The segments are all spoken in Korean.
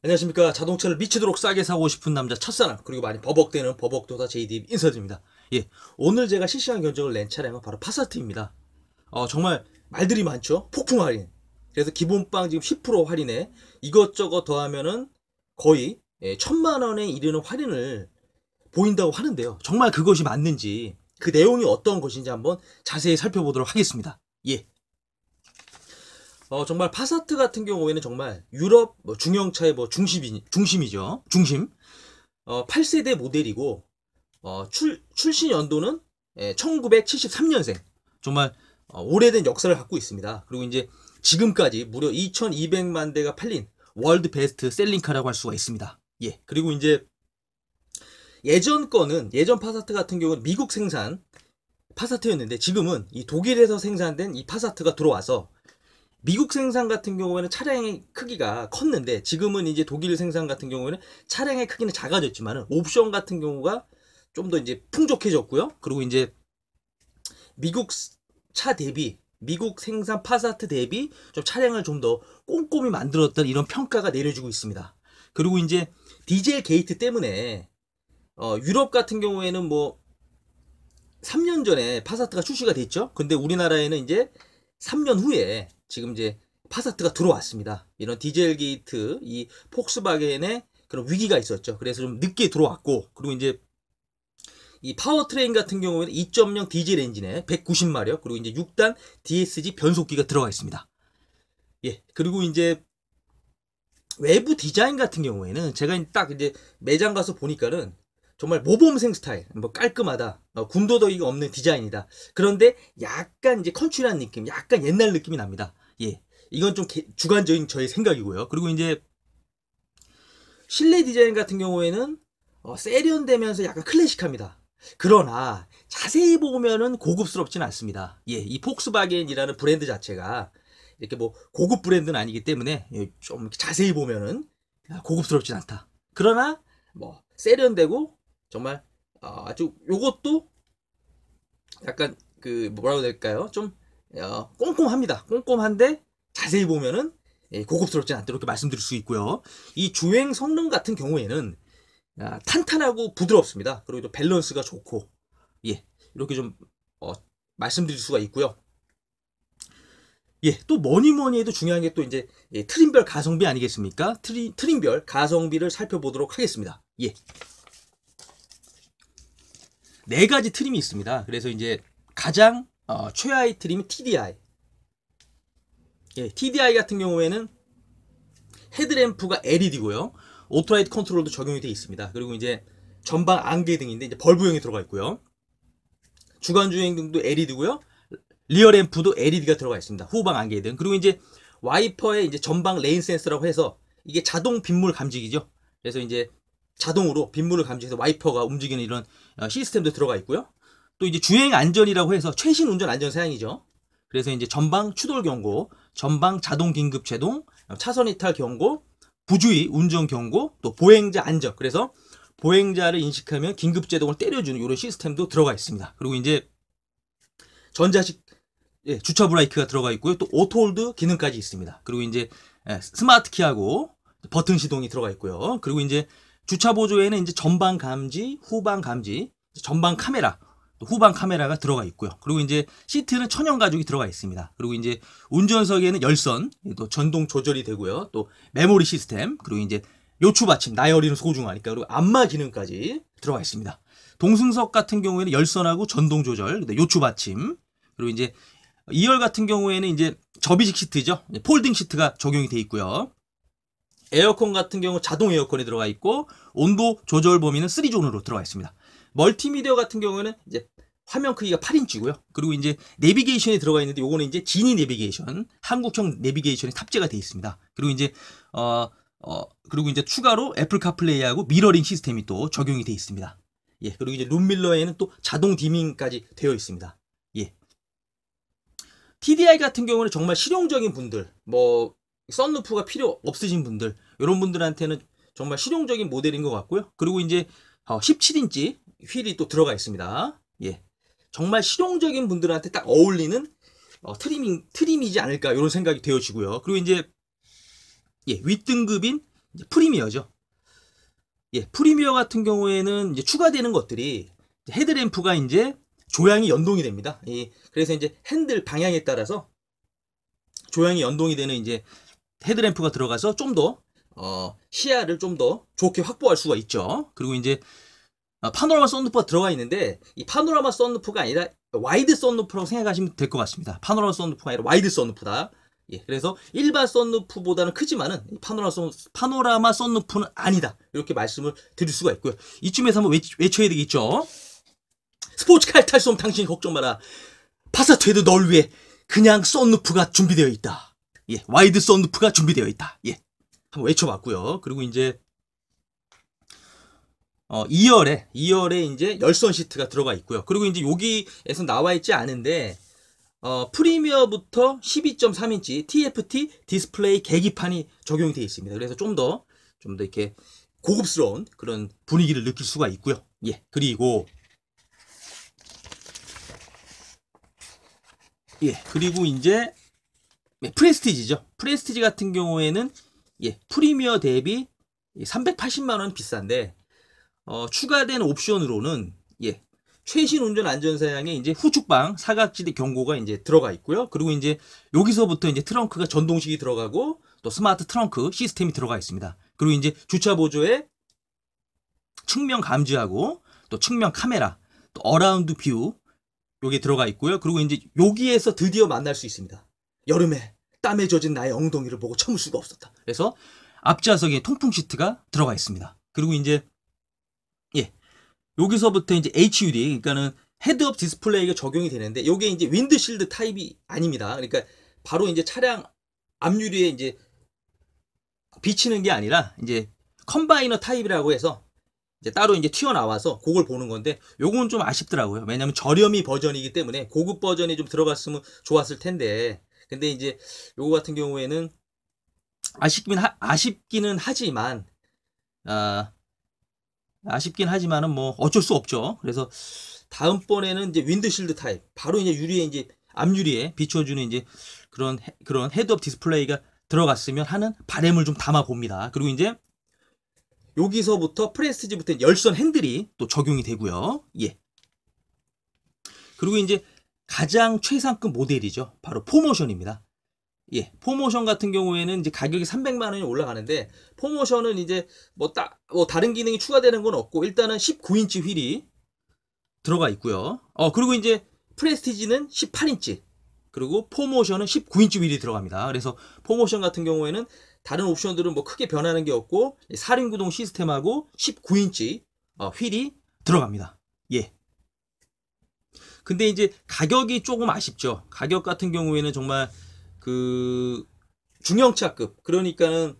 안녕하십니까. 자동차를 미치도록 싸게 사고 싶은 남자 첫사람, 그리고 많이 버벅대는 버벅도사 JD 인사드립니다. 예. 오늘 제가 실시간 견적을 낸 차량은 바로 파사트입니다. 어, 정말 말들이 많죠? 폭풍 할인. 그래서 기본빵 지금 10% 할인에 이것저것 더하면은 거의 예, 천만 원에 이르는 할인을 보인다고 하는데요. 정말 그것이 맞는지, 그 내용이 어떤 것인지 한번 자세히 살펴보도록 하겠습니다. 예. 어, 정말 파사트 같은 경우에는 정말 유럽 뭐 중형차의 뭐 중심이, 중심이죠. 중심. 어, 8세대 모델이고, 어, 출, 출신 연도는 예, 1973년생. 정말 어, 오래된 역사를 갖고 있습니다. 그리고 이제 지금까지 무려 2200만 대가 팔린 월드 베스트 셀링카라고 할 수가 있습니다. 예. 그리고 이제 예전 거는 예전 파사트 같은 경우는 미국 생산 파사트였는데 지금은 이 독일에서 생산된 이 파사트가 들어와서 미국 생산 같은 경우에는 차량의 크기가 컸는데 지금은 이제 독일 생산 같은 경우에는 차량의 크기는 작아졌지만은 옵션 같은 경우가 좀 더 이제 풍족해졌고요. 그리고 이제 미국 차 대비 미국 생산 파사트 대비 좀 차량을 좀 더 꼼꼼히 만들었던 이런 평가가 내려지고 있습니다. 그리고 이제 디젤 게이트 때문에 어, 유럽 같은 경우에는 뭐 3년 전에 파사트가 출시가 됐죠. 근데 우리나라에는 이제 3년 후에 지금 이제 파사트가 들어왔습니다. 이런 디젤 게이트 이 폭스바겐의 그런 위기가 있었죠. 그래서 좀 늦게 들어왔고 그리고 이제 이 파워트레인 같은 경우에는 2.0 디젤 엔진에 190마력 그리고 이제 6단 DSG 변속기가 들어가 있습니다. 예. 그리고 이제 외부 디자인 같은 경우에는 제가 딱 이제 매장 가서 보니까는 정말 모범생 스타일, 뭐 깔끔하다, 어, 군더더기가 없는 디자인이다. 그런데 약간 이제 컨츄리한 느낌, 약간 옛날 느낌이 납니다. 예, 이건 좀 개, 주관적인 저의 생각이고요. 그리고 이제 실내 디자인 같은 경우에는 어, 세련되면서 약간 클래식합니다. 그러나 자세히 보면은 고급스럽지는 않습니다. 예, 이 폭스바겐이라는 브랜드 자체가 이렇게 뭐 고급 브랜드는 아니기 때문에 예, 좀 자세히 보면은 고급스럽진 않다. 그러나 뭐 세련되고 정말 어, 아주 요것도 약간 그 뭐라고 될까요? 좀 어, 꼼꼼합니다. 꼼꼼한데 자세히 보면은 예, 고급스럽지 않다 이렇게 말씀드릴 수 있고요. 이 주행 성능 같은 경우에는 아, 탄탄하고 부드럽습니다. 그리고 또 밸런스가 좋고 예 이렇게 좀 어, 말씀드릴 수가 있고요. 예, 또 뭐니 뭐니 해도 중요한 게 또 이제 예, 트림별 가성비 아니겠습니까? 트리, 트림별 가성비를 살펴보도록 하겠습니다. 예. 네 가지 트림이 있습니다. 그래서 이제 가장 어, 최하위 트림이 TDI. 예, TDI 같은 경우에는 헤드램프가 LED고요. 오토라이트 컨트롤도 적용이 되어 있습니다. 그리고 이제 전방 안개 등인데 이제 벌브형이 들어가 있고요. 주간 주행 등도 LED고요. 리어 램프도 LED가 들어가 있습니다. 후방 안개 등. 그리고 이제 와이퍼에 이제 전방 레인 센서라고 해서 이게 자동 빗물 감지기죠. 그래서 이제 자동으로 빗물을 감지해서 와이퍼가 움직이는 이런 어, 시스템도 들어가 있고요. 또 이제 주행 안전이라고 해서 최신 운전 안전 사양이죠. 그래서 이제 전방 추돌 경고, 전방 자동 긴급 제동, 차선 이탈 경고, 부주의 운전 경고, 또 보행자 안전. 그래서 보행자를 인식하면 긴급 제동을 때려주는 이런 시스템도 들어가 있습니다. 그리고 이제 전자식 예, 주차 브레이크가 들어가 있고요. 또 오토홀드 기능까지 있습니다. 그리고 이제 예, 스마트 키하고 버튼 시동이 들어가 있고요. 그리고 이제 주차 보조에는 이제 전방 감지, 후방 감지, 전방 카메라, 또 후방 카메라가 들어가 있고요. 그리고 이제 시트는 천연 가죽이 들어가 있습니다. 그리고 이제 운전석에는 열선, 또 전동 조절이 되고요. 또 메모리 시스템, 그리고 이제 요추 받침, 나열이는 소중하니까 그리고 안마 기능까지 들어가 있습니다. 동승석 같은 경우에는 열선하고 전동 조절, 요추 받침, 그리고 이제 2열 같은 경우에는 이제 접이식 시트죠. 폴딩 시트가 적용이 돼 있고요. 에어컨 같은 경우 자동 에어컨이 들어가 있고 온도 조절 범위는 3존으로 들어가 있습니다. 멀티미디어 같은 경우에는 이제 화면 크기가 8인치고요. 그리고 이제 내비게이션이 들어가 있는데 요거는 이제 지니 내비게이션, 한국형 내비게이션이 탑재가 되어 있습니다. 그리고 이제 어, 어 그리고 이제 추가로 애플 카플레이하고 미러링 시스템이 또 적용이 되어 있습니다. 예. 그리고 이제 룸밀러에는 또 자동 디밍까지 되어 있습니다. 예. TDI 같은 경우는 정말 실용적인 분들, 뭐 썬루프가 필요 없으신 분들, 이런 분들한테는 정말 실용적인 모델인 것 같고요. 그리고 이제 17인치 어, 휠이 또 들어가 있습니다. 예. 정말 실용적인 분들한테 딱 어울리는 어, 트리밍, 트림이지 않을까, 이런 생각이 되어지고요. 그리고 이제, 예, 윗등급인 프리미어죠. 예, 프리미어 같은 경우에는 이제 추가되는 것들이 헤드램프가 이제 조향이 연동이 됩니다. 이 그래서 이제 핸들 방향에 따라서 조향이 연동이 되는 이제 헤드램프가 들어가서 좀더 어, 시야를 좀 더 좋게 확보할 수가 있죠. 그리고 이제 어, 파노라마 썬루프가 들어가 있는데 이 파노라마 썬루프가 아니라 와이드 썬루프라고 생각하시면 될 것 같습니다. 파노라마 썬루프가 아니라 와이드 썬루프다. 예, 그래서 일반 썬루프보다는 크지만은 파노라마, 썬, 파노라마 썬루프는 아니다. 이렇게 말씀을 드릴 수가 있고요. 이쯤에서 한번 외쳐, 야 되겠죠. 스포츠카를 탈수 없는 당신이 걱정 마라. 파사트에도 널 위해 그냥 썬루프가 준비되어 있다. 예, 와이드 썬루프가 준비되어 있다. 예, 한번 외쳐봤고요. 그리고 이제 어, 2열에 2열에 이제 열선 시트가 들어가 있고요. 그리고 이제 여기에서 나와 있지 않은데 어, 프리미어부터 12.3인치 TFT 디스플레이 계기판이 적용이 되어 있습니다. 그래서 좀 더 좀 더 이렇게 고급스러운 그런 분위기를 느낄 수가 있고요. 예. 그리고 예. 그리고 이제 네, 프레스티지죠. 프레스티지 같은 경우에는 예, 프리미어 대비 380만 원 비싼데 어, 추가된 옵션으로는 예, 최신 운전 안전 사양에 이제 후축방 사각지대 경고가 이제 들어가 있고요. 그리고 이제 여기서부터 이제 트렁크가 전동식이 들어가고 또 스마트 트렁크 시스템이 들어가 있습니다. 그리고 이제 주차 보조에 측면 감지하고 또 측면 카메라 또 어라운드 뷰 요게 들어가 있고요. 그리고 이제 여기에서 드디어 만날 수 있습니다. 여름에 땀에 젖은 나의 엉덩이를 보고 참을 수가 없었다. 그래서 앞좌석에 통풍 시트가 들어가 있습니다. 그리고 이제 예. 여기서부터 이제 HUD 그러니까는 헤드업 디스플레이가 적용이 되는데 요게 이제 윈드실드 타입이 아닙니다. 그러니까 바로 이제 차량 앞유리에 이제 비치는 게 아니라 이제 컴바이너 타입이라고 해서 이제 따로 이제 튀어나와서 그걸 보는 건데 요건 좀 아쉽더라고요. 왜냐면 저렴이 버전이기 때문에 고급 버전이 좀 들어갔으면 좋았을 텐데 근데 이제 요거 같은 경우에는 아쉽긴 하, 아쉽기는 하지만 아 아쉽긴 하지만은 뭐 어쩔 수 없죠. 그래서 다음번에는 이제 윈드실드 타입 바로 이제 유리에 이제 앞유리에 비춰주는 이제 그런 헤, 그런 헤드업 디스플레이가 들어갔으면 하는 바램을 좀 담아 봅니다. 그리고 이제 여기서부터 프레스티지부터 열선 핸들이 또 적용이 되고요. 예. 그리고 이제 가장 최상급 모델이죠. 바로 포모션입니다. 예, 포모션 같은 경우에는 이제 가격이 300만 원이 올라가는데 포모션은 이제 뭐, 따, 뭐 다른 기능이 추가되는 건 없고 일단은 19인치 휠이 들어가 있고요. 어 그리고 이제 프레스티지는 18인치 그리고 포모션은 19인치 휠이 들어갑니다. 그래서 포모션 같은 경우에는 다른 옵션들은 뭐 크게 변하는 게 없고 사륜 구동 시스템하고 19인치 어, 휠이 들어갑니다. 예. 근데 이제 가격이 조금 아쉽죠. 가격 같은 경우에는 정말 그 중형차급 그러니까는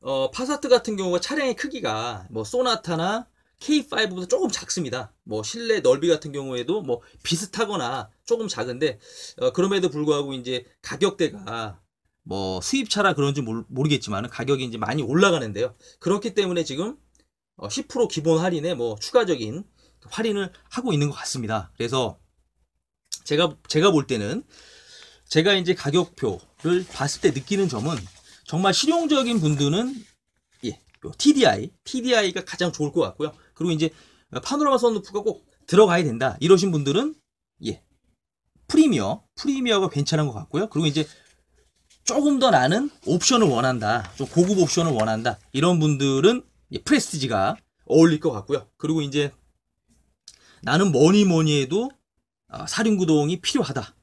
어 파사트 같은 경우가 차량의 크기가 뭐 소나타나 K5보다 조금 작습니다. 뭐 실내 넓이 같은 경우에도 뭐 비슷하거나 조금 작은데 어 그럼에도 불구하고 이제 가격대가 뭐 수입차라 그런지 모르겠지만 가격이 이제 많이 올라가는데요. 그렇기 때문에 지금 어10% 기본 할인에 뭐 추가적인 할인을 하고 있는 것 같습니다. 그래서 제가 제가 볼 때는 제가 이제 가격표를 봤을 때 느끼는 점은 정말 실용적인 분들은 예, TDI, TDI가 가장 좋을 것 같고요. 그리고 이제 파노라마 선루프가 꼭 들어가야 된다. 이러신 분들은 예, 프리미어, 프리미어가 괜찮은 것 같고요. 그리고 이제 조금 더 나는 옵션을 원한다. 좀 고급 옵션을 원한다. 이런 분들은 예, 프레스티지가 어울릴 것 같고요. 그리고 이제 나는 뭐니 뭐니 해도 아, 사륜구동이 필요하다.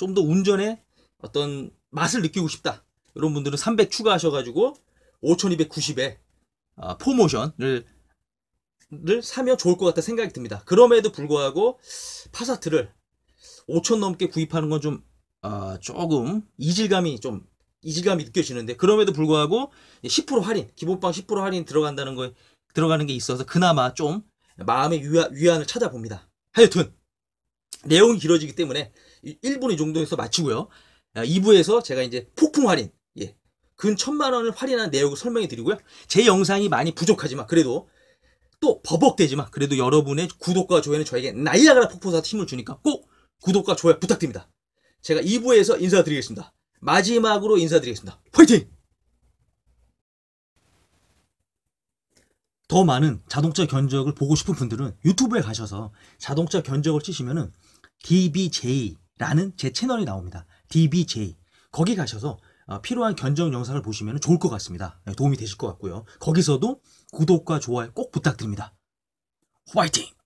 좀더 운전에 어떤 맛을 느끼고 싶다. 이런 분들은 300 추가하셔가지고 5290에 어, 포모션을 를 사면 좋을 것 같다 생각이 듭니다. 그럼에도 불구하고 파사트를 5천 넘게 구입하는 건좀 어, 조금 이질감이 좀 이질감이 느껴지는데 그럼에도 불구하고 10% 할인 기본방 10% 할인 들어간다는 거 들어가는 게 있어서 그나마 좀 마음의 위안, 위안 을 찾아봅니다. 하여튼 내용이 길어지기 때문에 1분 이 정도에서 마치고요. 2부에서 아, 제가 이제 폭풍 할인, 예. 근 천만 원을 할인한 내용을 설명해 드리고요. 제 영상이 많이 부족하지만 그래도 또 버벅대지만 그래도 여러분의 구독과 좋아요는 저에게 나이아가라 폭포사 힘을 주니까 꼭 구독과 좋아요 부탁드립니다. 제가 2부에서 인사드리겠습니다. 마지막으로 인사드리겠습니다. 화이팅! 더 많은 자동차 견적을 보고 싶은 분들은 유튜브에 가셔서 자동차 견적을 치시면은 DBJ라는 제 채널이 나옵니다. DBJ. 거기 가셔서 어, 필요한 견적 영상을 보시면 좋을 것 같습니다. 네, 도움이 되실 것 같고요. 거기서도 구독과 좋아요 꼭 부탁드립니다. 화이팅!